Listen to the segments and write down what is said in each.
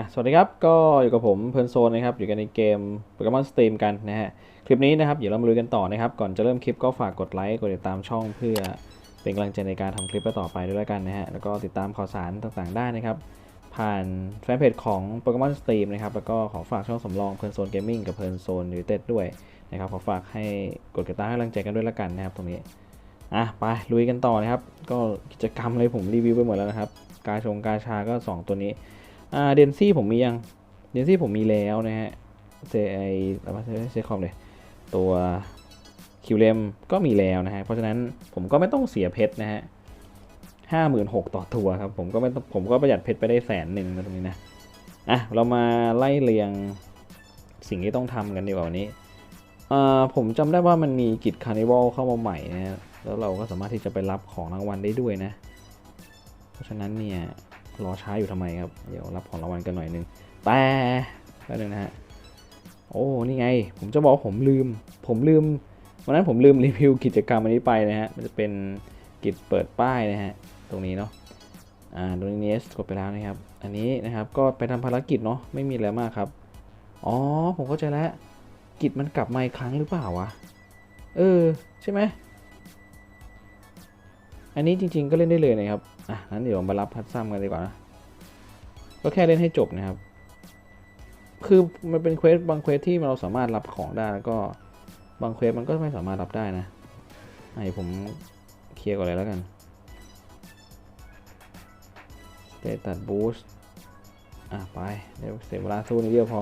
ะสวัสดีครับก็อยู่กับผมเพลินโซนนะครับอยู่กันในเกมโปเกมอนสตรีมกันนะฮะคลิปนี้นะครับเดี๋ยวเรามาลุยกันต่อนะครับก่อนจะเริ่มคลิปก็ฝากกดไลค์กดติดตามช่องเพื่อเป็นกำลังใจในการทำคลิปต่อไปด้วยแล้วกันนะฮะแล้วก็ติดตามข่าวสารต่างๆได้นะครับผ่านแฟนเพจของโปเกมอนสตรีมนะครับแล้วก็ขอฝากช่องสำรองเพลินโซนเกมมิ่งกับเพลินโซนยูเต็ดด้วยนะครับขอฝากให้กดติดตามให้กำลังใจกันด้วยแล้วกันนะครับตรงนี้อะไปลุยกันต่อนะครับก็กิจกรรมเลยผมรีวิวไปหมดแล้วนะครับกาชงกาชาก็ 2 ตัวนี้ อ่าเดนซี่ผมมียังเดนซี่ผมมีแล้วนะฮะเซไออะไรวะเซคอมเลย ตัวคิวเลมก็มีแล้วนะฮะ เพราะฉะนั้นผมก็ไม่ต้องเสียเพชรนะฮะห้าหมื่นหกต่อตัวครับ ผมก็ไม่ผมก็ประหยัดเพชรไปได้แสนหนึ่งนะตรงนี้นะ อะ เรามาไล่เรียงสิ่งที่ต้องทำกันดีกว่าวันนี้อ่าผมจำได้ว่ามันมีกิจคาร์นิวัลเข้ามาใหม่นะฮะแล้วเราก็สามารถที่จะไปรับของรางวัลได้ด้วยนะ เพราะฉะนั้นเนี่ย รอช้าอยู่ทำไมครับ เดี๋ยวรับของรางวัลกันหน่อยนึง แต่แป๊บนึงนะฮะ โอ้ นี่ไง ผมจะบอกผมลืม ผมลืม วันนั้นผมลืมรีวิวกิจกรรมอันนี้ไปนะฮะ มันจะเป็นกิจเปิดป้ายนะฮะ ตรงนี้เนาะ อ่าตรงนี้เนสกดไปแล้วนะครับ อันนี้นะครับ ก็ไปทำภารกิจเนาะ ไม่มีอะไรมากครับ อ๋อ ผมเข้าใจแล้ว กิจมันกลับมาอีกครั้งหรือเปล่าวะ เออ ใช่ไหม อันนี้จริง ๆ ก็เล่นได้เลยนะครับ อะนั้นเดี๋ยวมารับพัดซ้ำกันดีกว่านะก็แค่เล่นให้จบนะครับ คือมันเป็นเควสบางเควสที่เราสามารถรับของได้แล้วก็บางเควสมันก็ไม่สามารถรับได้นะให้ผมเคลียร์ก่อนเลยแล้วกันเตตัดบูสต์อะไปเดี๋ยวเสียเวลาสู้นิดเดียวพอ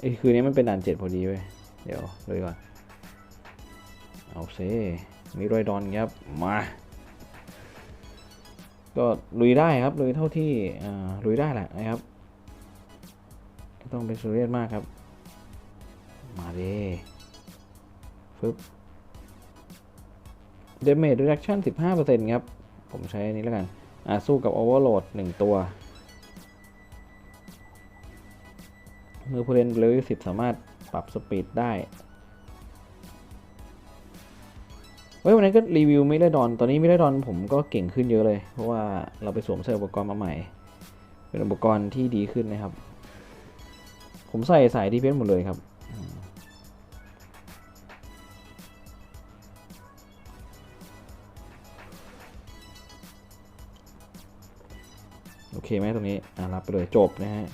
ไอ้คืนนี้มันเป็นด่านเจ็ดพอดีเว้ยเดี๋ยวเลยก่อน เอาเซมีรอยดอนครับมา ก็ลุยได้ครับลุยเท่าที่ลุยได้แหละนะครับต้องเป็นซีเรียสมากครับ มาเดฟึบเดเมจ reduction 15%ครับ ผมใช้อันนี้แล้วกัน อ่าสู้กับ overload 1ตัว เมื่อผู้เล่นเลเวล10 สามารถปรับสปีดได้ เฮ้ยวันนั้นก็รีวิวไม่ได้ดอน ตอนนี้ไม่ได้ดอนผมก็เก่งขึ้นเยอะเลย เพราะว่าเราไปสวมใส่อุปกรณ์มาใหม่ เป็นอุปกรณ์ที่ดีขึ้นนะครับ ผมใส่สายดีเพนหมดเลยครับ โอเคไหมตรงนี้อ่ารับไปเลยจบนะฮะ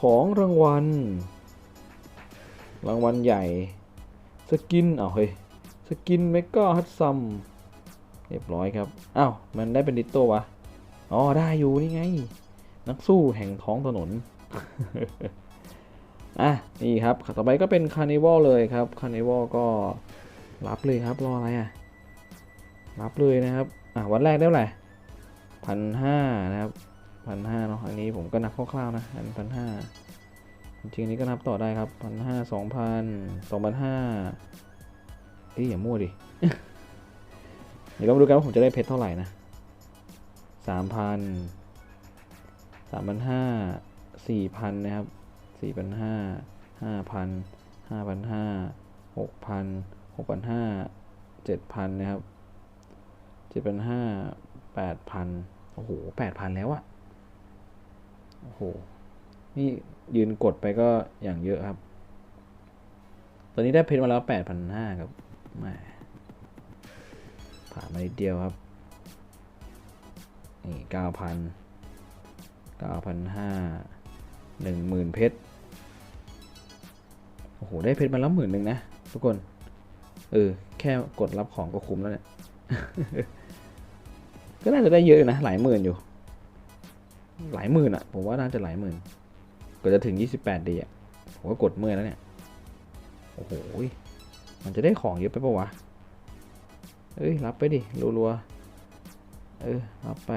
ของรางวัล รางวัลใหญ่ สกินอ้าเฮ้ย สกินเมกาฮัตซัมเรียบร้อยครับ อ้าว มันได้เป็นดิตโตวะ อ๋อ ได้อยู่นี่ไง นักสู้แห่งท้องถนน อะ นี่ครับ ต่อไปก็เป็นคาร์นิวัลเลยครับ คาร์นิวัลก็รับเลยครับ รออะไรอะ รับเลยนะครับ อะ วันแรกได้เท่าไหร่พันห้านะครับพันห้าเนาะ อันนี้ผมก็นับคร่าวๆนะ อันพันห้าจริงๆนนี้ก็นับต่อได้ครับพันห้าสองพันสองพันห้า เอ้ยอย่ามั่วดิ เดี๋ยวเรามาดูกันว่าผมจะได้เพชรเท่าไหร่นะสามพันสามพันห้าสี่พันนะครับสี่พันห้าห้าพันห้าพันห้าหกพันหกพันห้าเจ็ดพันนะครับเจ็ดพันห้าแปดพันโอ้โหแปดพันแล้วอะโอ้โห นี่ยืนกดไปก็อย่างเยอะครับ ตอนนี้ได้เพชรมาแล้วแปดพันห้าครับ ม่ผ่านมานิดเดียวครับ นี่เก้าพันเก้าพันห้าหนึ่งหมื่นเพชร โอ้โห ได้เพชรมาแล้วหมื่นหนึ่งนะ ทุกคน เออ แค่กดรับของก็คุ้มแล้วเนี่ย ก็น่าจะได้เยอะอยู่นะ หลายหมื่นอยู่ หลายหมื่นอะผมว่าน่าจะหลายหมื่นกว่าจะถึง 28ดีอะผมก็กดเมื่อยแล้วเนี่ย โอ้โห มันจะได้ของเยอะไปปะวะ เอ้ย รับไปดิ รัวๆ เออ รับไป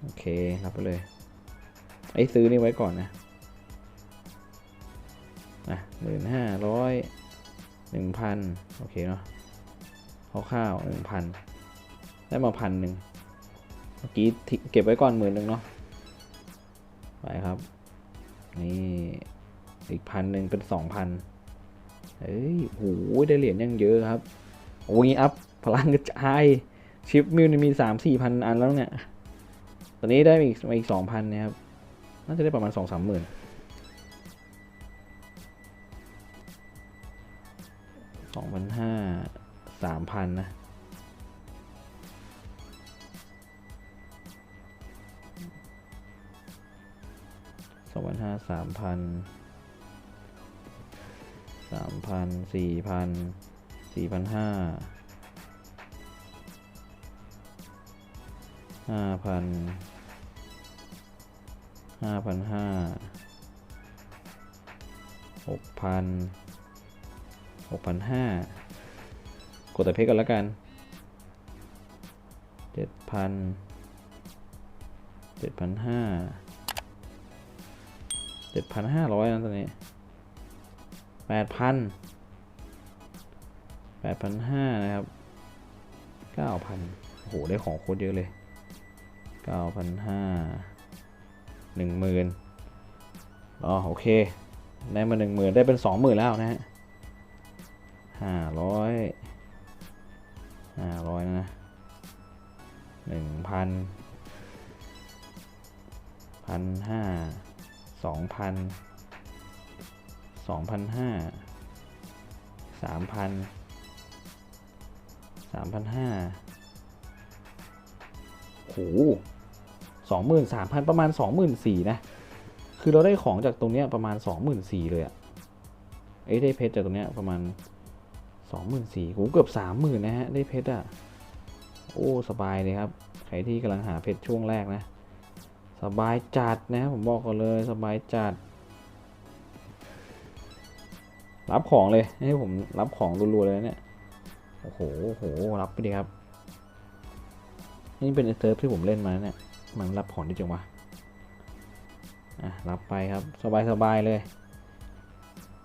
โอเค รับไปเลย ไอ้ซื้อนี่ไว้ก่อนนะอะหมื่นห้าร้อยหนึ่งพันโอเคเนาะคร่าวๆหนึ่งพันได้มาพันหนึ่งเมื่อกี้เก็บไว้ก่อนหมื่นหนึ่งเนาะไปครับ นี่ อีกพันหนึ่งเป็นสองพันเฮ้ยโหได้เหรียญยังเยอะครับโอ้ยอัพพลังกระจายชิปมิวนี่มีสามสี่พันอันแล้วเนี่ยตอนนี้ได้อีกมาอีกสองพันนะครับน่าจะได้ประมาณสองสามหมื่นสองพันห้าสามพันนะสองพันห้าสามพัน สามพันสี่พันสี่พันห้าห้าพันห้าพันห้าหกพันหกพันห้ากดแต่เพชรกันล้วกันเจ็ดพันเจ็ดพันห้าเจ็ดพันห้าร้อยนะตอนนี้ แปดพันแปดพันห้านะครับเก้าพันโอ้โห ได้ของโคตรเยอะเลยเก้าพันห้าหนึ่งหมื่นอ๋อโอเค ได้มาหนึ่งหมื่นได้เป็นสองหมื่นแล้วนะฮะห้าร้อยห้าร้อยนะหนึ่งพันพันห้าสองพัน สองพันห้าสามพันสามพันห้าโหสองหมื่นสามพันประมาณสองหมื่นสี่นะ คือเราได้ของจากตรงเนี้ยประมาณสองหมื่นสี่เลยอะเอ้ยได้เพชรจากตรงเนี้ยประมาณสองหมื่นสี่โหเกือบสามหมื่นนะฮะ ได้เพชรอะโอ้ สบายเลยครับ ใครที่กำลังหาเพชรช่วงแรกนะ สบายจัดนะ ผมบอกก่อนเลย สบายจัด รับของเลยให้ผมรับของรัวๆเลยเนี่ยโอ้โหโอ้โหรับไปดีครับนี่เป็นเซิร์ฟที่ผมเล่นมาเนี่ยมันรับของได้จังวะอะรับไปครับสบายๆเลย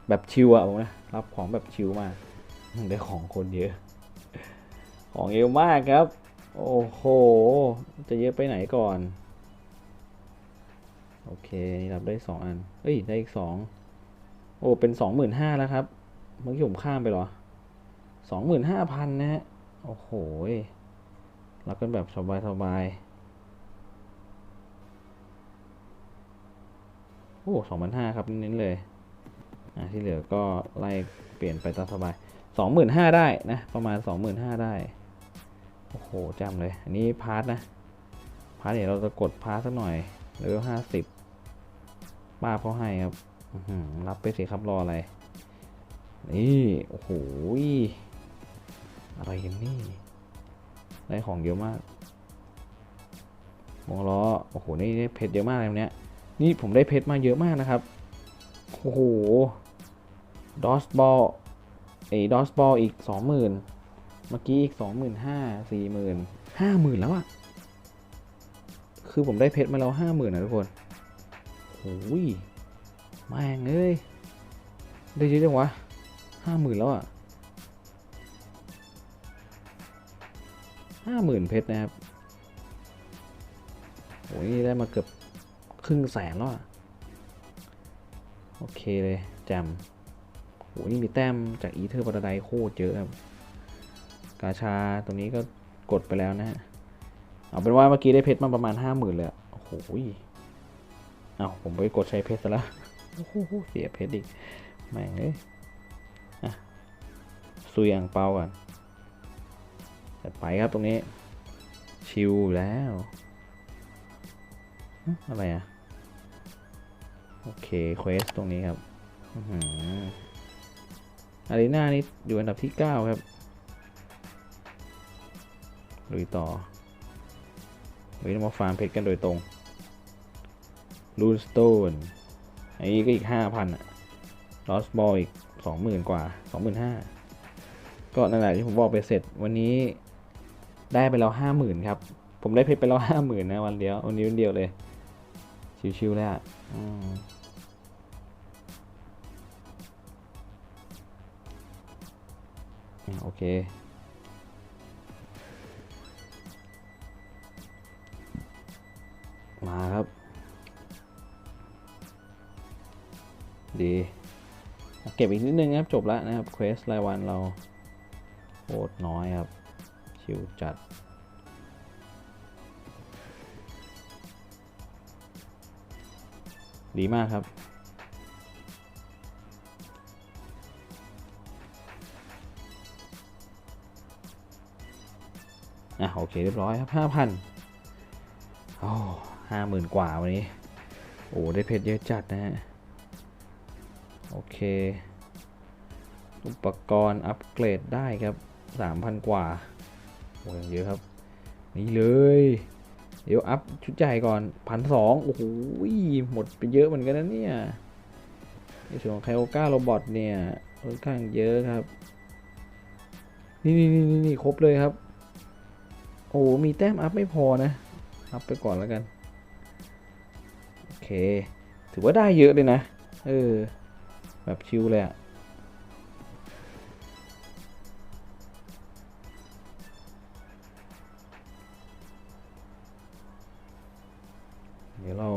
แบบชิวอะผมนะรับของแบบชิวมากได้ของคนเยอะ ของเยอะมากครับ โอ้โห จะเยอะไปไหนก่อน โอเค นี่รับได้สองอัน เอ้ย ได้อีกสอง โอ้ เป็นสองหมื่นห้าแล้วครับ เมื่อกี้ผมข้ามไปหรอสองหมื่นห้าพันนะฮะ โอ้โหรับกันแบบสบายสบายโอ้สองพันห้าครับเน้นเลย อะที่เหลือก็ไล่เปลี่ยนไปตามสบายสองหมื่นห้าได้นะ ประมาณสองหมื่นห้าได้ โอ้โหจำเลย อันนี้พาร์ทนะ พาร์ทเดี๋ยวเราจะกดพาร์ทสักหน่อยเลเวลห้าสิบป้าเขาให้ครับ รับไปสิครับรออะไร นี่ โอ้โห อะไรกันนี่ ได้ของเยอะมากวงล้อ โอ้โห นี่ได้เพชรเยอะมากเลยเนี้ย นี่ผมได้เพชรมาเยอะมากนะครับ โอ้โห ดอสบอลไอ้ดอสบอลอีกสองหมื่นเมื่อกี้อีกสองหมื่นห้าสี่หมื่นห้าหมื่นแล้วอะคือผมได้เพชรมาแล้วห้าหมื่นนะทุกคนโอ้ย แม่งเอ้ย ได้เยอะจังวะห้าหมื่นแล้วอะห้าหมื่นเพชรนะครับโอ้ยได้มาเกือบครึ่งแสนแล้วอะ โอเคเลยจมโอ้ยนี่มีแต้มจากอีเทอร์ปาราไดโคตรเยอะครับ กาชาตรงนี้ก็กดไปแล้วนะฮะ เอาเป็นว่าเมื่อกี้ได้เพชรมาประมาณห้าหมื่นเลยโอ้โหยเอาผมไปกดใช้เพชรซะแล้ว โอ้โหเสียเพชรอีกแม่งเลยอะซุยอ่างเปาก่อนจัดไปครับตรงนี้ ชิวแล้วอะไรอะ โอเคเควสตรงนี้ครับอารีนานี่อยู่อันดับที่ 9 ครับลุยต่อวันนี้เรามาฟาร์มเพชรกันโดยตรงลูนสโตน อันนี้ก็อีกห้าพันอะลอสบอลอีกสองหมื่นกว่าสองหมื่นห้าก็นั่นแหละที่ผมบอกไปเสร็จ วันนี้ได้ไปแล้วห้าหมื่นครับ ผมได้เพชรไปแล้วห้าหมื่นนะวันเดียววันนี้วันเดียวเลย ชิวๆเลยอะอืมอะโอเค มาครับ ดี เก็บอีกนิดนึงครับ จบแล้วนะครับ เควสรายวันเราโคดน้อยครับ ชิวจัด ดีมากครับอะโอเคเรียบร้อยครับห้าพันโอ้ห้าหมื่นกว่าวันนี้ โอ้ ได้เพชรเยอะจัดนะฮะ โอเค อุปกรณ์อัปเกรดได้ครับสามพันกว่าโอ้ยเยอะครับ นี่เลย เดี๋ยวอัพชุดใหญ่ก่อนพันสองโอ้โหหมดไปเยอะเหมือนกันนะเนี่ยในส่วนของไคโอก้าโรบอทเนี่ยค่อนข้างเยอะครับ นี่นี่นี่นี่ครบเลยครับ โอ้มีแต้มอัพไม่พอนะ อัพไปก่อนแล้วกัน โอเค ถือว่าได้เยอะเลยนะ เออ แบบชิลเลยอะเดี๋ยวเรา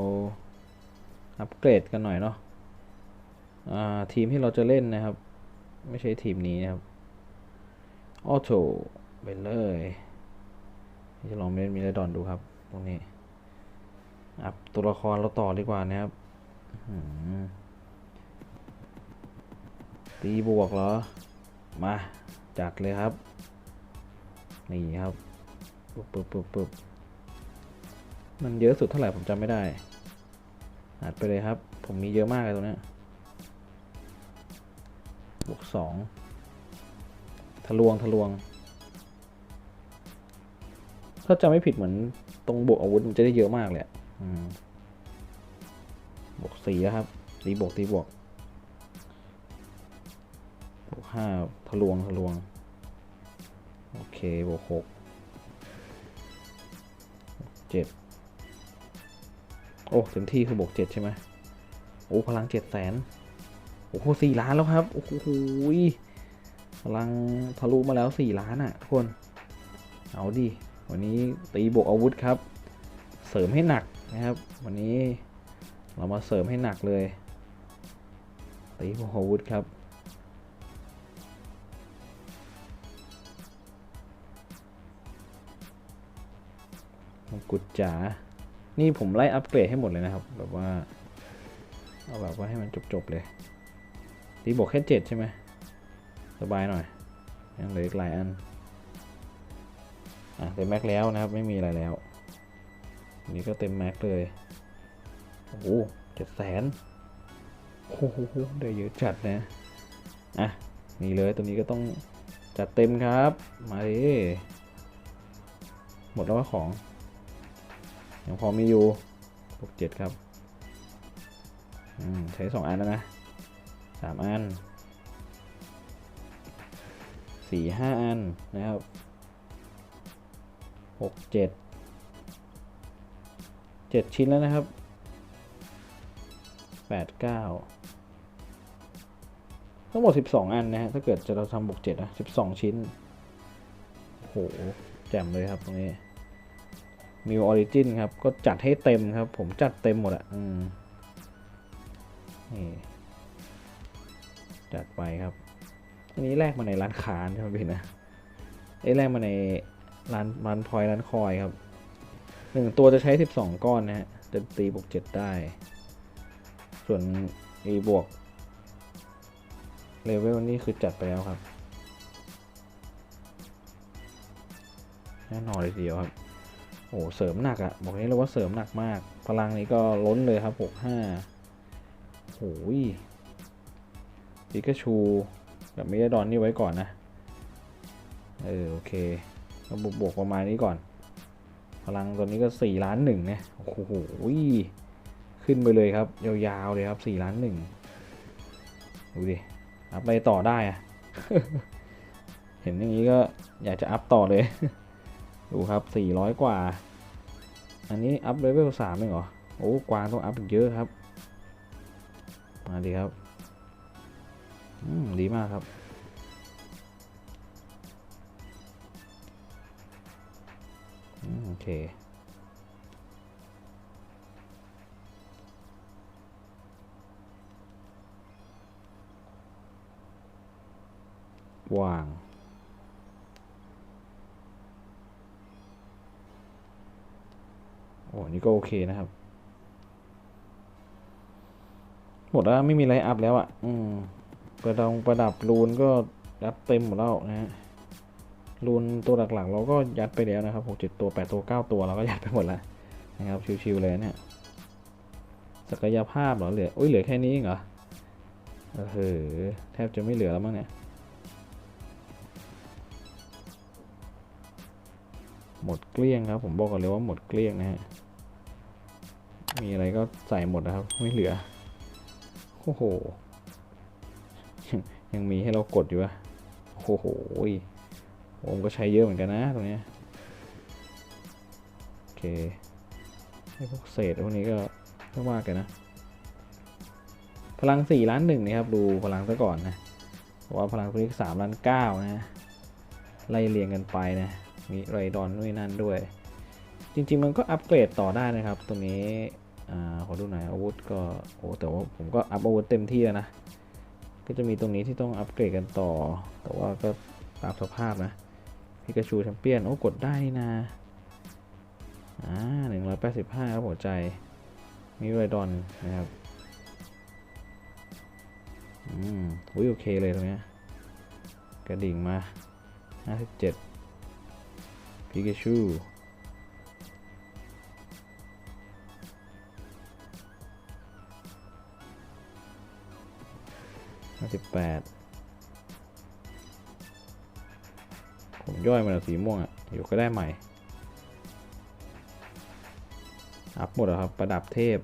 อัปเกรดกันหน่อยเนาะทีมที่เราจะเล่นนะครับ ไม่ใช่ทีมนี้นะครับออโต้ไปเลยจะลองเล่นมิเลดอนดูครับตรงนี้อัพตัวละครเราต่อดีกว่านะครับ ตีบวกเหรอ มา จัดเลยครับ นี่ครับปึ๊บปึ๊บปึ๊บปึ๊บมันเยอะสุดเท่าไหร่ผมจำไม่ได้อัดไปเลยครับ ผมมีเยอะมากเลยตรงนี้บวกสองทะลวงทะลวง ถ้าจำไม่ผิดเหมือนตรงบวกอาวุธมันจะได้เยอะมากเลยอืมบวกสี่แล้วครับ ตีบวกตีบวก ห้าทะลวงทะลวง โอเคบวกหกเจ็ดโอ้เต็มที่คือบวกเจ็ดใช่ไหมโอ้พลังเจ็ดแสนโอ้โหสี่ล้านแล้วครับ โอ้โหพลังทะลุมาแล้วสี่ล้านอะทุกคน เอาดิวันนี้ตีบวกอาวุธครับ เสริมให้หนักนะครับ วันนี้เรามาเสริมให้หนักเลยตีบวกอาวุธครับ กุฎจ๋า นี่ผมไล่อัปเกรดให้หมดเลยนะครับ แบบว่า เอาแบบว่าให้มันจบๆเลย ตีบวกแค่เจ็ดใช่ไหม สบายหน่อย ยังเหลืออีกหลายอัน อะเต็มแม็กแล้วนะครับ ไม่มีอะไรแล้วนนี้ก็เต็มแม็กเลย โอ้โหเจ็ดแสนโอ้โหได้เยอะจัดนะ อะ นี่เลยตัวนี้ก็ต้องจัดเต็มครับ มาดิหมดแล้วว่าของ ยังพอมีอยู่บวกเจ็ดครับอืมใช้สองอันแล้วนะสามอันสี่ห้าอันนะครับหกเจ็ดเจ็ดชิ้นแล้วนะครับแปดเก้าทั้งหมดสิบสองอันนะฮะ ถ้าเกิดจะเราทำบวกเจ็ดนะสิบสองชิ้น โห แจ่มเลยครับตรงนี้ มิวออริจินครับ ก็จัดให้เต็มครับ ผมจัดเต็มหมดอะอืมนี่จัดไปครับ อันนี้แลกมาในร้านค้าใช่ไหมพี่นะเอ้ยแลกมาในร้านร้านพลอยร้านคอยครับหนึ่งตัวจะใช้สิบสองก้อนนะฮะจะตีบวกเจ็ดได้ ส่วนอีบวกเลเวลนี่คือจัดไปแล้วครับ แน่นอนเลยทีเดียวครับโอ้เสริมหนักอะ่ะบอกนี้เลยว่าเสริมหนักมาก พลังนี้ก็ล้นเลยครับหกห้าโอ้ยปิกาชูแบบไม่ได้ดอนนี่ไว้ก่อนนะ เออ โอเคก็บวกบวกประมาณนี้ก่อน พลังตัวนี้ก็สี่ล้านหนึ่งนี่ยโอ้โหขึ้นไปเลยครับ ยาวๆเลยครับสี่ล้านหนึ่งดูดิ อัพไปต่อได้อะเห็นอย่างนี้ก็อยากจะอัพต่อเลย ดูครับ 400 กว่า อันนี้อัพเลเวล3เองเหรอ โอ้กวางต้องอัพอีกเยอะครับ มาดีครับ อืม ดีมากครับอืมโอเควาง อ้นี่ก็โอเคนะครับ หมดแล้ว ไม่มีไรอัพแล้วอะ่ะ อืม ประดองประดับรูนก็ยัดเต็มหมดแล้วนะฮะ รูนตัวหลักๆ เราก็ยัดไปแล้วนะครับหกเจ็ดตัวแปดตัวเก้าตัวเราก็ยัดไปหมดแล้วนะครับ ชิวๆเลยเนี่ย ศักยภาพเหรอเหลือ อุ้ยเหลือแค่นี้เองเหรอเออเหแทบจะไม่เหลือแล้วมั้งเนี่ย หมดเกลี้ยงครับ ผมบอกก่อนเลยว่าหมดเกลี้ยงนะฮะ มีอะไรก็ใส่หมดนะครับ ไม่เหลือ โอ้โห ยังมีให้เรากดอยู่อะโอ้โหผมก็ใช้เยอะเหมือนกันนะตรงนี้โอเคไอ้พวกเศษพวกนี้ก็ไม่ว่ากันนะ พลังสี่ล้านหนึ่งนะครับ ดูพลังซะก่อนนะเพราะว่าพลังตัวนี้สามล้านเก้านะไล่เรียงกันไปนะ มีไรดอนด้วยนั่นด้วย จริง ๆ มันก็อัปเกรดต่อได้นะครับตรงนี้ อ่าขอดูหน่อยอาวุธก็โอ้แต่ว่าผมก็อัพอาวุธเต็มที่แล้วนะ ก็จะมีตรงนี้ที่ต้องอัปเกรดกันต่อ แต่ว่าก็ตามสภาพนะพิกาชูแชมเปี้ยนโอ้กดได้นี่นะอ่าหนึ่งร้อยแปดสิบห้าครับหัวใจมีไรดอนนะครับอืมอุ้ยโอเคเลยตรงเนี้ยกระดิ่งมาห้าสิบเจ็ดพิกาชู สิบแปดผมย่อยมาแล้วสีม่วงอะอยู่ก็ได้ใหม่ อัพหมดแล้วครับ ประดับเทพ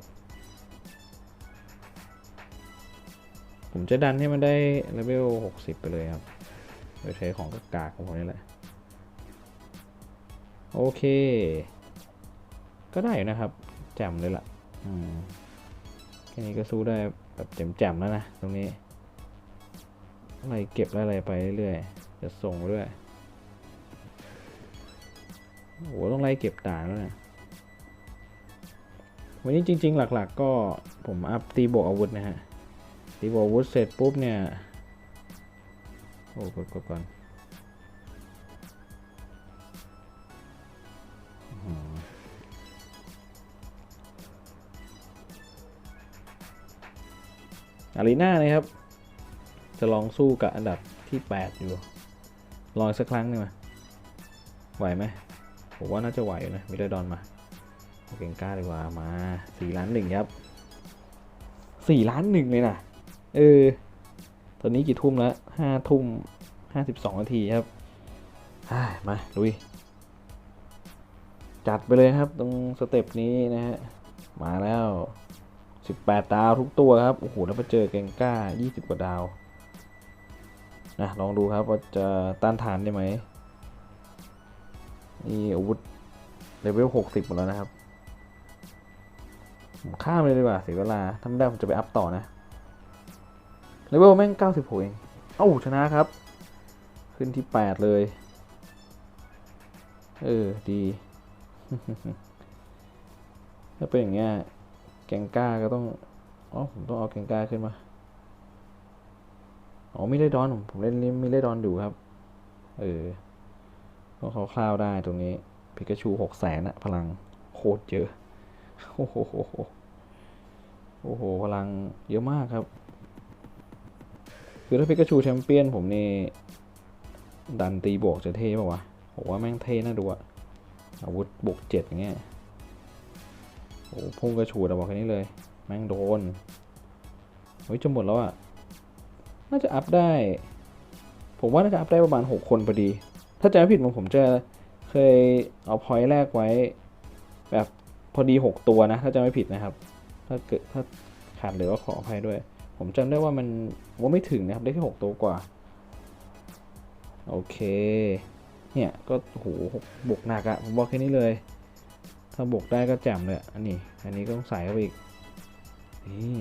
ผมจะดันให้มันได้เลเวล60ไปเลยครับโดยใช้ของกากๆของผมนี่แหละ โอเค ก็ได้อยู่นะครับ แจ่มเลยล่ะ อืมแค่นี้ก็สู้ได้แบบแจ่มๆแล้วนะ ตรงนี้ อะไรเก็บอะไรไปเรื่อยๆจะส่งไปด้วยโหต้องไล่เก็บด่านแล้วนะวันนี้จริง ๆ หลัก ๆ ก็ผมอัพตีบวกอาวุธนะฮะตีบวกอาวุธเสร็จปุ๊บเนี่ยโอ้กดกดก่อนอื้อหืออารีนานะครับ จะลองสู้กับอันดับที่ 8 อยู่ ลองสักครั้งหนึ่งมาไหวไหมผมว่าน่าจะไหวนะมิดดอนมาเก่งกล้าดีกว่ามาสี่ล้านหนึ่งครับสี่ล้านหนึ่งเลยนะเออตอนนี้กี่ทุ่มแล้วห้าทุ่มห้าสิบสองนาทีครับมาลุยจัดไปเลยครับ ตรงสเต็ปนี้นะฮะมาแล้วสิบแปดดาวทุกตัวครับ โอ้โห แล้วมาเจอเกงก้ายี่สิบกว่าดาว นะลองดูครับว่าจะต้านทานได้ไหมนี่อาวุธเลเวลหกสิบหมดแล้วนะครับผมข้ามเลยดีกว่าเสียเวลาถ้าไม่ได้ผมจะไปอัพต่อนะเลเวลแม่งเก้าสิบหกเองเอ้าชนะครับ ขึ้นที่แปดเลย เออ ดี ถ้าเป็นอย่างเงี้ยแกงก้าก็ต้องอ๋อผมต้องเอาแกงก้าขึ้นมา อ๋อไม่ได้ดอนผมเล่นไม่ได้ดอนอยู่ครับ เออก็เขาคร่าวได้ตรงนี้พิกาชูหกแสนอะพลังโคตรเยอะโอ้โหโอ้โหพลังเยอะมากครับ คือถ้าพิกาชูแชมเปี้ยนผมนี่ ดันตีบวกจะเท่ป่าวะผมว่าแม่งเท่น่าดูอะอาวุธบวกเจ็ดอย่างเงี้ยโอ้พุ่งกระชูดอะบอกแค่นี้เลย แม่งโดนเฮ้ยจะหมดแล้วอะ น่าจะอัพได้ ผมว่าน่าจะอัพได้ประมาณหกคนพอดี ถ้าจำไม่ผิดผมผมจะเคยเอาพอยต์แรกไว้ แบบพอดีหกตัวนะ ถ้าจำไม่ผิดนะครับ ถ้าเกิดถ้าขาดเหลือก็ขออภัยด้วย ผมจำได้ว่ามันว่าไม่ถึงนะครับ ได้แค่หกตัวกว่า โอเค เนี่ยก็โหบวกหนักอะผมบอกแค่นี้เลย ถ้าบวกได้ก็แจ่มเลย อันนี้ อันนี้ก็ต้องใส่เข้าไปอีกนี่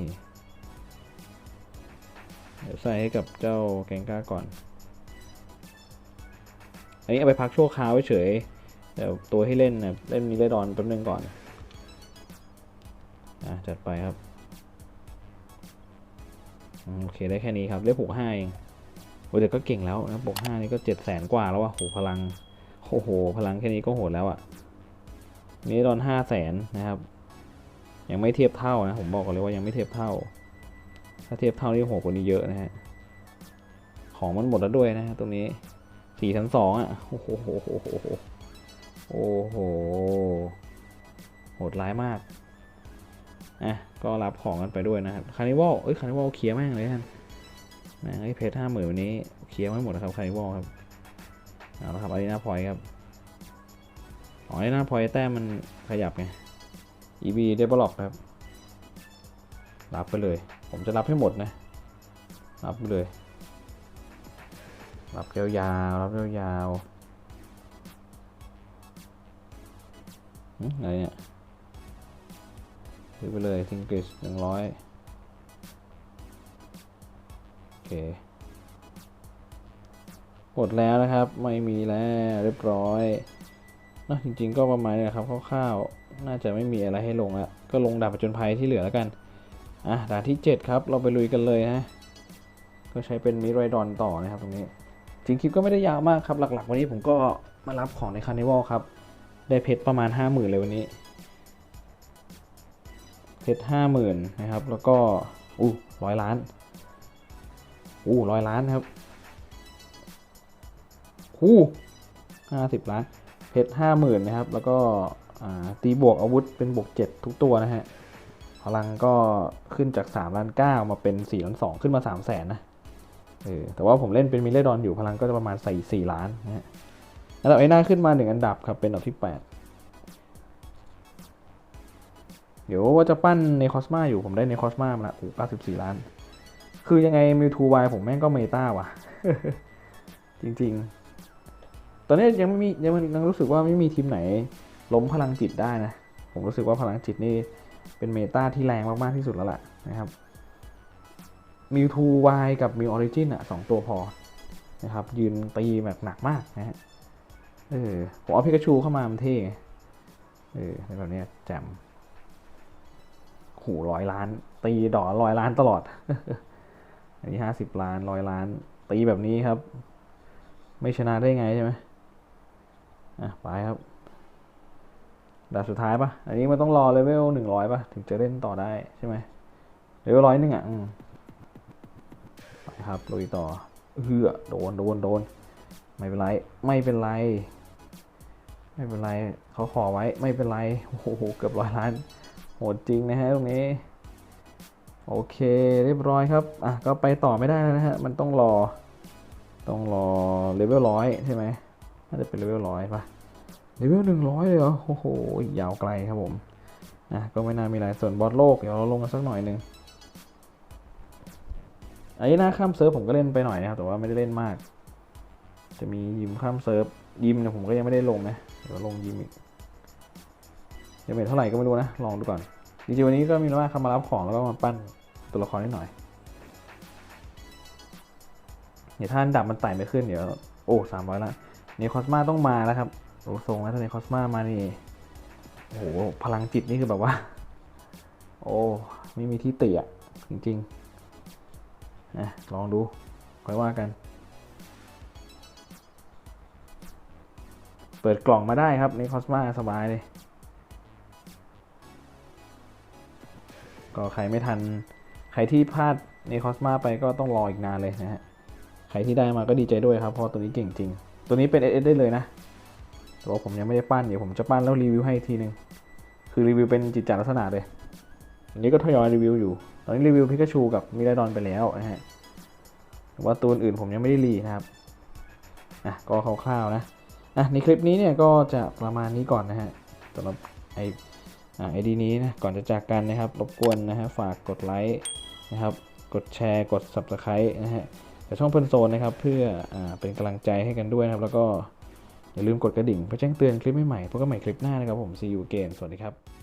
เดี๋ยวใส่ให้กับเจ้าแกงก้าก่อน อันนี้เอาไปพักชั่วคราวเฉยเดี๋ยวตัวให้เล่นนะเล่นมีเล่ดอนแป๊บนึงก่อนอะจัดไปครับโอเคได้แค่นี้ครับเลขหกห้าเองโอ้แต่ก็เก่งแล้วนะบวกห้านี่ก็เจ็ดแสนกว่าแล้วอะโหพลังโอ้โหพลังแค่นี้ก็โหดแล้วอะนี่ดอนห้าแสนนะครับ ยังไม่เทียบเท่านะผมบอกก่อนเลยว่ายังไม่เทียบเท่า ถ้าเทียบเท่านี่โหดกว่านี้เยอะนะฮะ ของมันหมดแล้วด้วยนะฮะตรงนี้สี่ชั้นสองอะ โอ้โหโหโหโหโอ้โหโหดร้ายมาก อะ ก็รับของกันไปด้วยนะครับ คานิวัลเอ้ย คานิวัลเคลียร์แม่งเลยท่านแม่งไอ้เพชรห้าหมื่นวันนี้เคลียร์ไม่หมดนะครับ คานิวัลครับ เอาละครับอารีนาพอยครับอ๋ออารีนาพอยแต้มมันขยับไง EB เดเวลลอปครับ รับไปเลย ผมจะรับให้หมดนะ รับไปเลย รับยาวๆรับยาวๆอะไรเนี่ยซื้อไปเลยทิงกิชหนึ่งร้อยโอเคหมดแล้วนะครับ ไม่มีแล้วเรียบร้อยนะจริงๆก็ประมาณนี้นะครับคร่าวๆน่าจะไม่มีอะไรให้ลงล้วก็ลงดาบผจญภัยที่เหลือแล้วกัน อะด่านที่ 7 ครับ เราไปลุยกันเลยนะก็ใช้เป็นมิไรดอนต่อนะครับตรงนี้ จริงคลิปก็ไม่ได้ยาวมากครับ หลักๆ วันนี้ผมก็มารับของในคาร์นิวัลครับ ได้เพชรประมาณ 50,000 เลยวันนี้ เพชร50,000 นะครับ แล้วก็ อู้ร้อยล้าน อู้ร้อยล้านครับอู้ห้าสิบล้าน เพชรห้าหมื่นนะครับ แล้วก็ตีบวกอาวุธเป็นบวกเจ็ดทุกตัวนะฮะ พลังก็ขึ้นจาก3ล้าน9มาเป็น4ล้าน2ขึ้นมา3แสนนะเออแต่ว่าผมเล่นเป็นมิเลดอนอยู่พลังก็จะประมาณ4 4ล้านนะฮะอันดับไอ้หน้าขึ้นมา1อันดับครับเป็นอันดับที่ 8 เดี๋ยวว่าจะปั้นในคอสมาอยู่ผมได้ในคอสมามาละโอ้94ล้าน คือยังไงมิวทูวายผมแม่งก็เมตาว่ะ จริงๆ ตอนนี้ยังไม่มียังยังรู้สึกว่าไม่มีทีมไหนล้มพลังจิตได้นะ ผมรู้สึกว่าพลังจิตนี่ เป็นเมตาที่แรงมากๆที่สุดแล้วล่ะนะครับมิวทูวกับมิวออริจินอะสองตัวพอนะครับยืนตีแบบหนักมากนะฮะเออผมเอาพิกาชูเข้ามามันเท่เออในแบบนี้แจมหูร้อยล้าน ตีดอกร้อยล้านตลอด อันนี้ห้าสิบล้านร้อยล้าน ตีแบบนี้ครับ ไม่ชนะได้ไงใช่ไหมอะไปครับ ดาบสุดท้ายปะอันนี้มันต้องรอเลเวลหนึ่งร้อยปะถึงจะเล่นต่อได้ใช่ไหมเลเวลร้อยหนึ่งอะไปครับลุยต่อเฮือโดนโดนโดน ไม่เป็นไร ไม่เป็นไร ไม่เป็นไรเขาขอไว้ไม่เป็นไร โอ้โห เกือบร้อยล้าน โหดจริงนะฮะตรงนี้ โอเคเรียบร้อยครับ อะ ก็ไปต่อไม่ได้แล้วนะฮะ มันต้องรอ ต้องรอเลเวลร้อยใช่ไหมน่าจะเป็นเลเวลร้อยปะ เลเวลหนึ่งร้อยเลยเหรอ โอ้โห ยาวไกลครับผม นะ ก็ไม่น่ามีอะไรส่วนบอสโลก เดี๋ยวเราลงกันสักหน่อยหนึ่งอ้หน้าข้ามเซิร์ฟผมก็เล่นไปหน่อยนะครับ แต่ว่าไม่ได้เล่นมาก จะมียิมข้ามเซิร์ฟ ยิมเนี่ยผมก็ยังไม่ได้ลงนะ เดี๋ยวลงยิมอีกจะเป็นเท่าไหร่ก็ไม่รู้นะ ลองดูก่อน จริงๆวันนี้ก็มีว่าเข้ามารับของแล้วก็มาปั้นตัวละครนิดหน่อย เดี๋ยวถ้าอันดับมันไต่ไม่ขึ้นเดี๋ยว โอ้สามร้อยละ นี่คอสมาต้องมาแล้วครับ โอ้ทรงแล้วถ้าในคอสมามานี่โอ้โหพลังจิตนี่คือแบบว่า โอ้ไม่มีที่เตี่ยจริงๆนะลองดูค่อยว่ากัน เปิดกล่องมาได้ครับในคอสมาสบายเลยก็ใครไม่ทัน ใครที่พลาดในคอสมาไปก็ต้องรออีกนานเลยนะฮะ ใครที่ได้มาก็ดีใจด้วยครับ เพราะตัวนี้เก่งจริง ตัวนี้เป็น SS ได้เลยนะ แต่ว่าผมยังไม่ได้ปั้น เดี๋ยวผมจะปั้นแล้วรีวิวให้อีกทีนึง คือรีวิวเป็นจิตจาลักษณะเลย อันนี้ก็ทยอยรีวิวอยู่ ตอนนี้รีวิวพิกาชูกับมิราดอนไปแล้วนะฮะแต่ว่าตัวอื่นผมยังไม่ได้รีนะครับ อะก็คร่าวๆนะ อะในคลิปนี้เนี่ยก็จะประมาณนี้ก่อนนะฮะสำหรับไออ่าไอดีนี้นะ ก่อนจะจากกันนะครับ รบกวนนะฮะ ฝากกดไลค์นะครับ กดแชร์ กด Subscribe นะฮะกับช่องเพื่นโซนนะครับ เพื่ออ่าเป็นกำลังใจให้กันด้วยนะครับ แล้วก็ อย่าลืมกดกระดิ่งเพื่อแจ้งเตือนคลิปใหม่ๆพบกันใหม่คลิปหน้านะครับผม see you again สวัสดีครับ